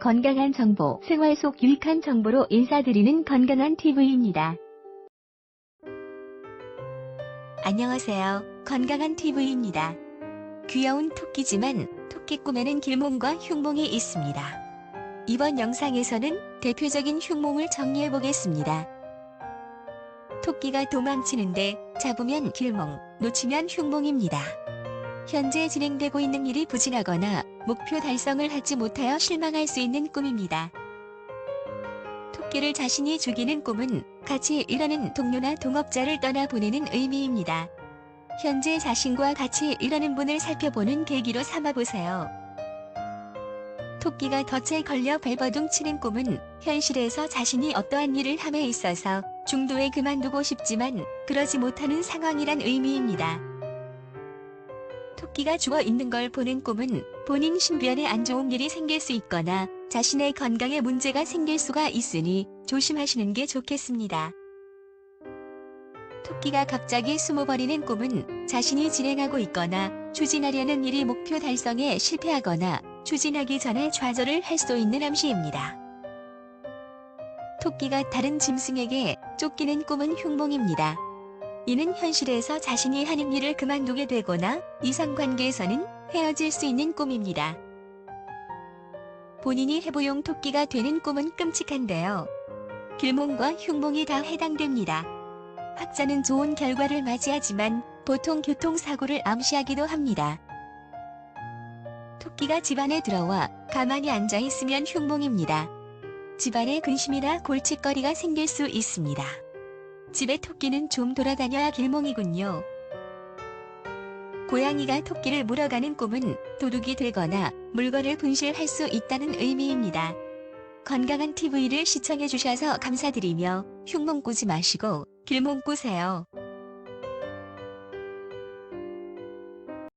건강한 정보, 생활 속 유익한 정보로 인사드리는 건강한 TV입니다. 안녕하세요. 건강한 TV입니다. 귀여운 토끼지만 토끼 꿈에는 길몽과 흉몽이 있습니다. 이번 영상에서는 대표적인 흉몽을 정리해 보겠습니다. 토끼가 도망치는데 잡으면 길몽, 놓치면 흉몽입니다. 현재 진행되고 있는 일이 부진하거나 목표 달성을 하지 못하여 실망할 수 있는 꿈입니다. 토끼를 자신이 죽이는 꿈은 같이 일하는 동료나 동업자를 떠나보내는 의미입니다. 현재 자신과 같이 일하는 분을 살펴보는 계기로 삼아보세요. 토끼가 덫에 걸려 발버둥 치는 꿈은 현실에서 자신이 어떠한 일을 함에 있어서 중도에 그만두고 싶지만 그러지 못하는 상황이란 의미입니다. 토끼가 죽어 있는 걸 보는 꿈은 본인 신변에 안 좋은 일이 생길 수 있거나 자신의 건강에 문제가 생길 수가 있으니 조심하시는 게 좋겠습니다. 토끼가 갑자기 숨어버리는 꿈은 자신이 진행하고 있거나 추진하려는 일이 목표 달성에 실패하거나 추진하기 전에 좌절을 할 수 있는 암시입니다. 토끼가 다른 짐승에게 쫓기는 꿈은 흉몽입니다. 이는 현실에서 자신이 하는 일을 그만두게 되거나 이상관계에서는 헤어질 수 있는 꿈입니다. 본인이 해보용 토끼가 되는 꿈은 끔찍한데요. 길몽과 흉몽이 다 해당됩니다. 학자는 좋은 결과를 맞이하지만 보통 교통사고를 암시하기도 합니다. 토끼가 집안에 들어와 가만히 앉아 있으면 흉몽입니다. 집안에 근심이나 골칫거리가 생길 수 있습니다. 집에 토끼는 좀 돌아다녀야 길몽이군요. 고양이가 토끼를 물어가는 꿈은 도둑이 되거나 물건을 분실할 수 있다는 의미입니다. 건강한 TV를 시청해주셔서 감사드리며 흉몽 꾸지 마시고 길몽 꾸세요.